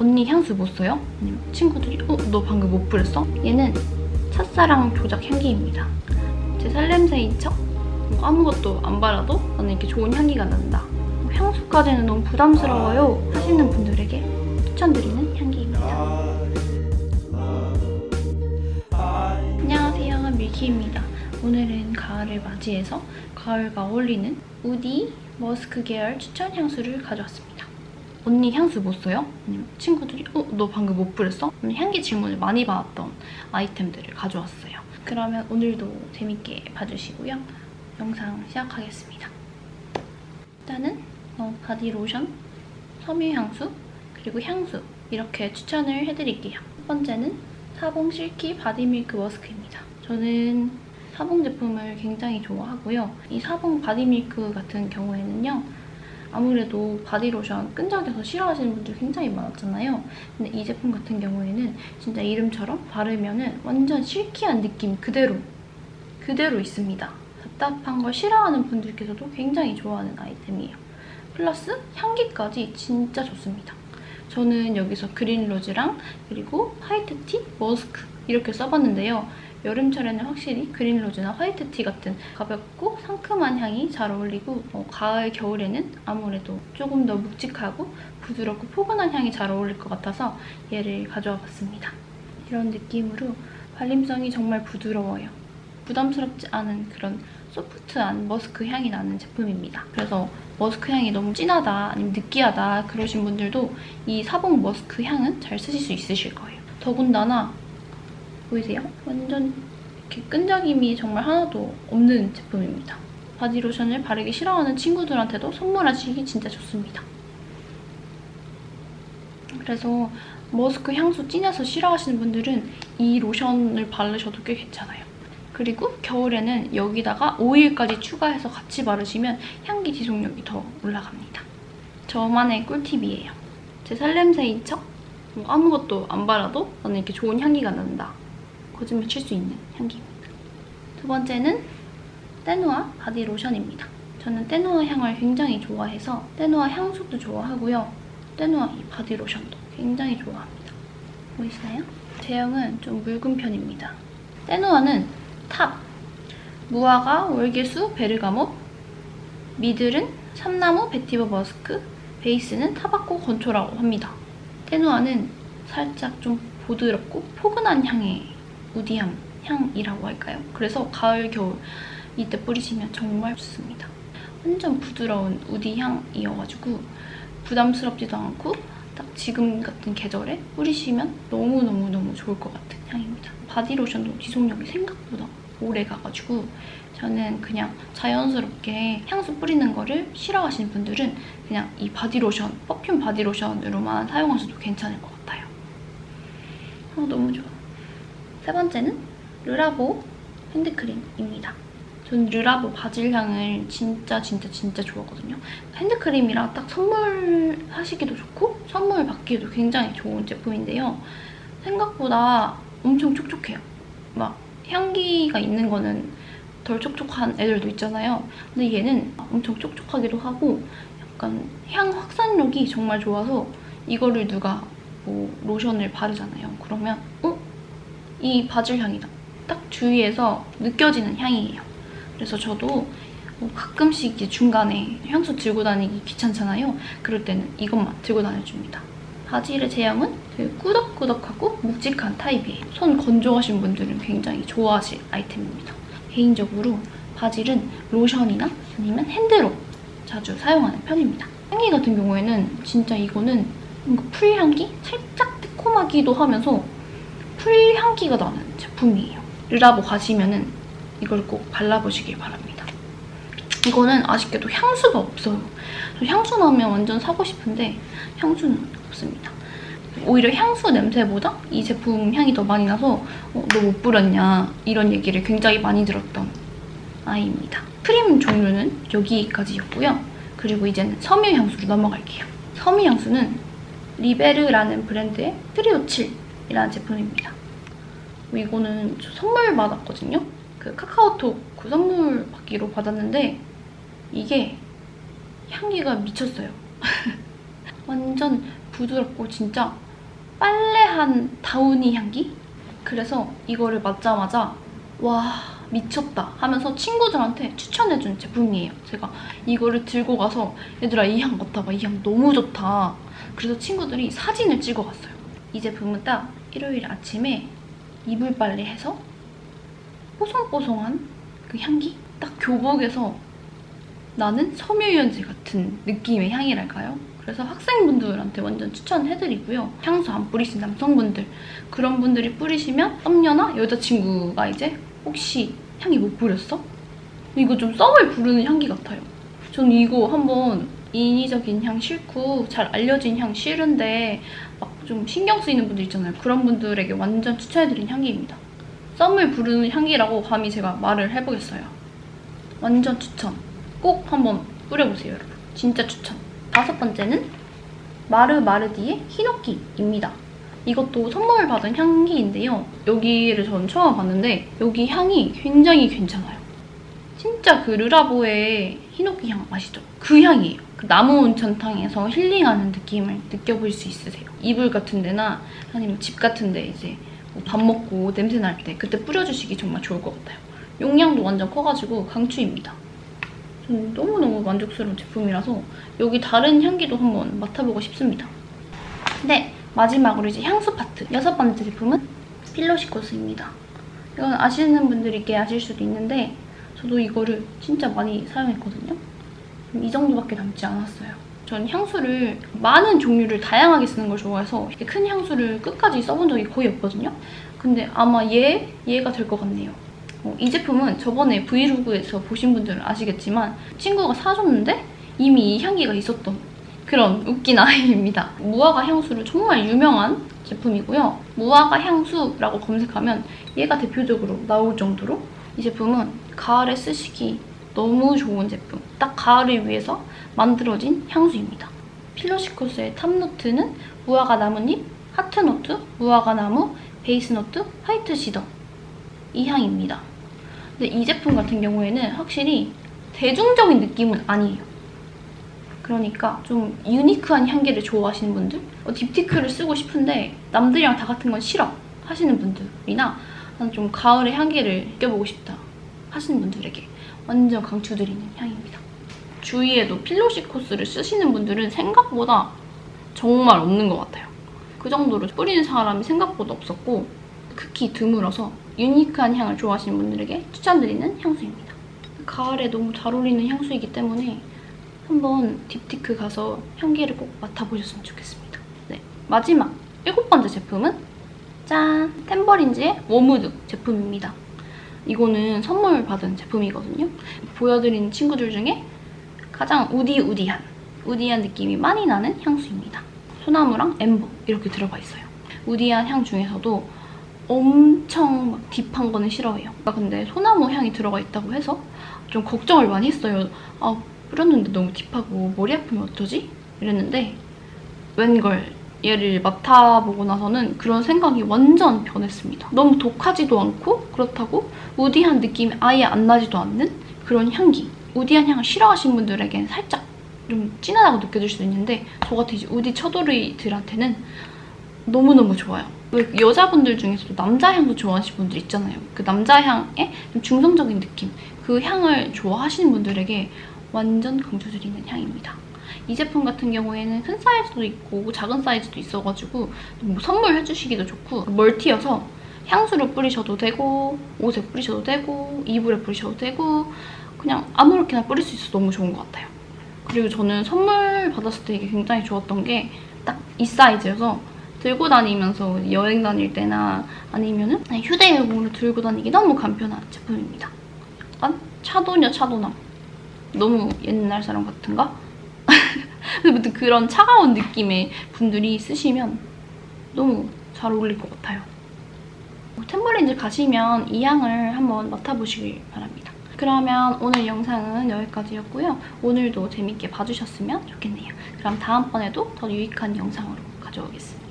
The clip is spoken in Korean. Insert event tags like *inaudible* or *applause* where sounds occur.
언니 향수 못 써요? 아니면 친구들이 어? 너 방금 못 뿌렸어? 얘는 첫사랑 조작 향기입니다. 제 살냄새인 척? 뭐 아무것도 안 발라도 나는 이렇게 좋은 향기가 난다. 뭐 향수까지는 너무 부담스러워요 하시는 분들에게 추천드리는 향기입니다. 안녕하세요 밀키입니다. 오늘은 가을을 맞이해서 가을과 어울리는 우디 머스크 계열 추천 향수를 가져왔습니다. 언니 향수 못 써요? 아니면 친구들이 어? 너 방금 못 뿌렸어? 향기 질문을 많이 받았던 아이템들을 가져왔어요. 그러면 오늘도 재밌게 봐주시고요. 영상 시작하겠습니다. 일단은 어, 바디 로션, 섬유 향수, 그리고 향수 이렇게 추천을 해드릴게요. 첫 번째는 사봉 실키 바디 밀크 머스크입니다. 저는 사봉 제품을 굉장히 좋아하고요. 이 사봉 바디 밀크 같은 경우에는요. 아무래도 바디로션 끈적여서 싫어하시는 분들 굉장히 많았잖아요. 근데 이 제품 같은 경우에는 진짜 이름처럼 바르면은 완전 실키한 느낌 그대로 그대로 있습니다. 답답한 걸 싫어하는 분들께서도 굉장히 좋아하는 아이템이에요. 플러스 향기까지 진짜 좋습니다. 저는 여기서 그린 로즈랑 그리고 화이트 티, 머스크 이렇게 써봤는데요. 여름철에는 확실히 그린 로즈나 화이트티 같은 가볍고 상큼한 향이 잘 어울리고 어, 가을, 겨울에는 아무래도 조금 더 묵직하고 부드럽고 포근한 향이 잘 어울릴 것 같아서 얘를 가져와 봤습니다. 이런 느낌으로 발림성이 정말 부드러워요. 부담스럽지 않은 그런 소프트한 머스크 향이 나는 제품입니다. 그래서 머스크 향이 너무 진하다 아니면 느끼하다 그러신 분들도 이 사봉 머스크 향은 잘 쓰실 수 있으실 거예요. 더군다나 보이세요? 완전 이렇게 끈적임이 정말 하나도 없는 제품입니다. 바디로션을 바르기 싫어하는 친구들한테도 선물하시기 진짜 좋습니다. 그래서 머스크 향수 진해서 싫어하시는 분들은 이 로션을 바르셔도 꽤 괜찮아요. 그리고 겨울에는 여기다가 오일까지 추가해서 같이 바르시면 향기 지속력이 더 올라갑니다. 저만의 꿀팁이에요. 제 살냄새인 척? 뭐 아무것도 안 발라도 나는 이렇게 좋은 향기가 난다. 거짓말 칠 수 있는 향기입니다. 두 번째는 떼누아 바디 로션입니다. 저는 떼누아 향을 굉장히 좋아해서 떼누아 향수도 좋아하고요. 떼누아 이 바디 로션도 굉장히 좋아합니다. 보이시나요? 제형은 좀 묽은 편입니다. 떼누아는 탑, 무화과, 월계수, 베르가못, 미들은 참나무, 베티버 머스크, 베이스는 타바코 건초라고 합니다. 떼누아는 살짝 좀 부드럽고 포근한 향의 우디함 향이라고 할까요? 그래서 가을, 겨울 이때 뿌리시면 정말 좋습니다. 완전 부드러운 우디 향이어가지고 부담스럽지도 않고 딱 지금 같은 계절에 뿌리시면 너무너무너무 좋을 것 같은 향입니다. 바디로션도 지속력이 생각보다 오래 가가지고 저는 그냥 자연스럽게 향수 뿌리는 거를 싫어하시는 분들은 그냥 이 바디로션, 퍼퓸 바디로션으로만 사용하셔도 괜찮을 것 같아요. 아, 너무 좋아. 세 번째는 르라보 핸드크림입니다. 전 르라보 바질 향을 진짜 진짜 진짜 좋아하거든요. 핸드크림이라 딱 선물하시기도 좋고 선물 받기에도 굉장히 좋은 제품인데요. 생각보다 엄청 촉촉해요. 막 향기가 있는 거는 덜 촉촉한 애들도 있잖아요. 근데 얘는 엄청 촉촉하기도 하고 약간 향 확산력이 정말 좋아서 이거를 누가 뭐 로션을 바르잖아요. 그러면 어? 이 바질 향이다. 딱 주위에서 느껴지는 향이에요. 그래서 저도 뭐 가끔씩 이제 중간에 향수 들고 다니기 귀찮잖아요. 그럴 때는 이것만 들고 다녀줍니다. 바질의 제형은 되게 꾸덕꾸덕하고 묵직한 타입이에요. 손 건조하신 분들은 굉장히 좋아하실 아이템입니다. 개인적으로 바질은 로션이나 아니면 핸드로 자주 사용하는 편입니다. 향기 같은 경우에는 진짜 이거는 풀향기? 살짝 새콤하기도 하면서 풀 향기가 나는 제품이에요. 르라보 가시면은 이걸 꼭 발라보시길 바랍니다. 이거는 아쉽게도 향수가 없어요. 저 향수 나오면 완전 사고 싶은데 향수는 없습니다. 오히려 향수 냄새보다 이 제품 향이 더 많이 나서 어, 너못 뿌렸냐 이런 얘기를 굉장히 많이 들었던 아이입니다. 크림 종류는 여기까지였고요. 그리고 이제는 섬유 향수로 넘어갈게요. 섬유 향수는 리베르라는 브랜드의 트리오 7 이라는 제품입니다. 뭐 이거는 저 선물 받았거든요. 그 카카오톡 그 선물 받기로 받았는데 이게 향기가 미쳤어요. *laughs* 완전 부드럽고 진짜 빨래한 다우니 향기? 그래서 이거를 맡자마자 와 미쳤다 하면서 친구들한테 추천해준 제품이에요. 제가 이거를 들고 가서 얘들아 이 향 맡아봐 이 향 너무 좋다. 그래서 친구들이 사진을 찍어갔어요. 이 제품은 딱 일요일 아침에 이불 빨래해서 뽀송뽀송한 그 향기? 딱 교복에서 나는 섬유유연제 같은 느낌의 향이랄까요? 그래서 학생분들한테 완전 추천해드리고요. 향수 안 뿌리신 남성분들 그런 분들이 뿌리시면 썸녀나 여자친구가 이제 혹시 향이 못 뿌렸어? 이거 좀 썸을 부르는 향기 같아요. 저는 이거 한번 인위적인 향 싫고 잘 알려진 향 싫은데 막 좀 신경 쓰이는 분들 있잖아요. 그런 분들에게 완전 추천해드린 향기입니다. 썸을 부르는 향기라고 감히 제가 말을 해보겠어요. 완전 추천. 꼭 한번 뿌려보세요, 여러분. 진짜 추천. 다섯 번째는 마르 마르디의 히노키입니다. 이것도 선물 받은 향기인데요. 여기를 저는 처음 봤는데 여기 향이 굉장히 괜찮아요. 진짜 그 르라보의 히노키 향 아시죠? 그 향이에요. 그 나무 온천탕에서 힐링하는 느낌을 느껴볼 수 있으세요. 이불 같은 데나 아니면 집 같은 데 이제 뭐밥 먹고 냄새 날 때 그때 뿌려주시기 정말 좋을 것 같아요. 용량도 완전 커가지고 강추입니다. 너무너무 만족스러운 제품이라서 여기 다른 향기도 한번 맡아보고 싶습니다. 네, 마지막으로 이제 향수 파트 여섯 번째 제품은 필로시코스입니다. 이건 아시는 분들이 꽤 아실 수도 있는데 저도 이거를 진짜 많이 사용했거든요. 이 정도밖에 남지 않았어요. 전 향수를 많은 종류를 다양하게 쓰는 걸 좋아해서 이렇게 큰 향수를 끝까지 써본 적이 거의 없거든요. 근데 아마 얘, 얘가 될 것 같네요. 어, 이 제품은 저번에 브이로그에서 보신 분들은 아시겠지만 친구가 사줬는데 이미 이 향기가 있었던 그런 웃긴 아이입니다. 무화과 향수로 정말 유명한 제품이고요. 무화과 향수라고 검색하면 얘가 대표적으로 나올 정도로 이 제품은 가을에 쓰시기 너무 좋은 제품. 딱 가을을 위해서 만들어진 향수입니다. 필로시코스의 탑노트는 무화과 나뭇잎, 하트노트, 무화과 나무, 베이스노트, 화이트 시더 이 향입니다. 근데 이 제품 같은 경우에는 확실히 대중적인 느낌은 아니에요. 그러니까 좀 유니크한 향기를 좋아하시는 분들, 어, 딥티크를 쓰고 싶은데 남들이랑 다 같은 건 싫어 하시는 분들이나 좀 가을의 향기를 느껴보고 싶다 하시는 분들에게 완전 강추드리는 향입니다. 주위에도 필로시 코스를 쓰시는 분들은 생각보다 정말 없는 것 같아요. 그 정도로 뿌리는 사람이 생각보다 없었고 극히 드물어서 유니크한 향을 좋아하시는 분들에게 추천드리는 향수입니다. 가을에 너무 잘 어울리는 향수이기 때문에 한번 딥티크 가서 향기를 꼭 맡아보셨으면 좋겠습니다. 네, 마지막 일곱 번째 제품은 짠! 템버린즈의 워무드 제품입니다. 이거는 선물 받은 제품이거든요. 보여드린 친구들 중에 가장 우디우디한, 우디한 느낌이 많이 나는 향수입니다. 소나무랑 엠버 이렇게 들어가 있어요. 우디한 향 중에서도 엄청 막 딥한 거는 싫어해요. 아, 근데 소나무 향이 들어가 있다고 해서 좀 걱정을 많이 했어요. 아, 뿌렸는데 너무 딥하고 머리 아프면 어쩌지? 이랬는데 웬걸 얘를 맡아보고 나서는 그런 생각이 완전 변했습니다. 너무 독하지도 않고 그렇다고 우디한 느낌이 아예 안 나지도 않는 그런 향기. 우디한 향을 싫어하시는 분들에게는 살짝 좀 진하다고 느껴질 수도 있는데 저 같은 이제 우디 처돌이들한테는 너무너무 좋아요. 왜 여자분들 중에서도 남자 향도 좋아하시는 분들 있잖아요. 그 남자 향의 좀 중성적인 느낌. 그 향을 좋아하시는 분들에게 완전 강추드리는 향입니다. 이 제품 같은 경우에는 큰 사이즈도 있고 작은 사이즈도 있어가지고 뭐 선물해주시기도 좋고 멀티여서 향수를 뿌리셔도 되고 옷에 뿌리셔도 되고 이불에 뿌리셔도 되고 그냥 아무렇게나 뿌릴 수 있어서 너무 좋은 것 같아요. 그리고 저는 선물 받았을 때 이게 굉장히 좋았던 게 딱 이 사이즈여서 들고 다니면서 여행 다닐 때나 아니면은 휴대용으로 들고 다니기 너무 간편한 제품입니다. 약간 차도녀 차도남. 너무 옛날 사람 같은가? 아무튼 그런 차가운 느낌의 분들이 쓰시면 너무 잘 어울릴 것 같아요. 템버린즈 가시면 이 향을 한번 맡아보시길 바랍니다. 그러면 오늘 영상은 여기까지였고요. 오늘도 재밌게 봐주셨으면 좋겠네요. 그럼 다음번에도 더 유익한 영상으로 가져오겠습니다.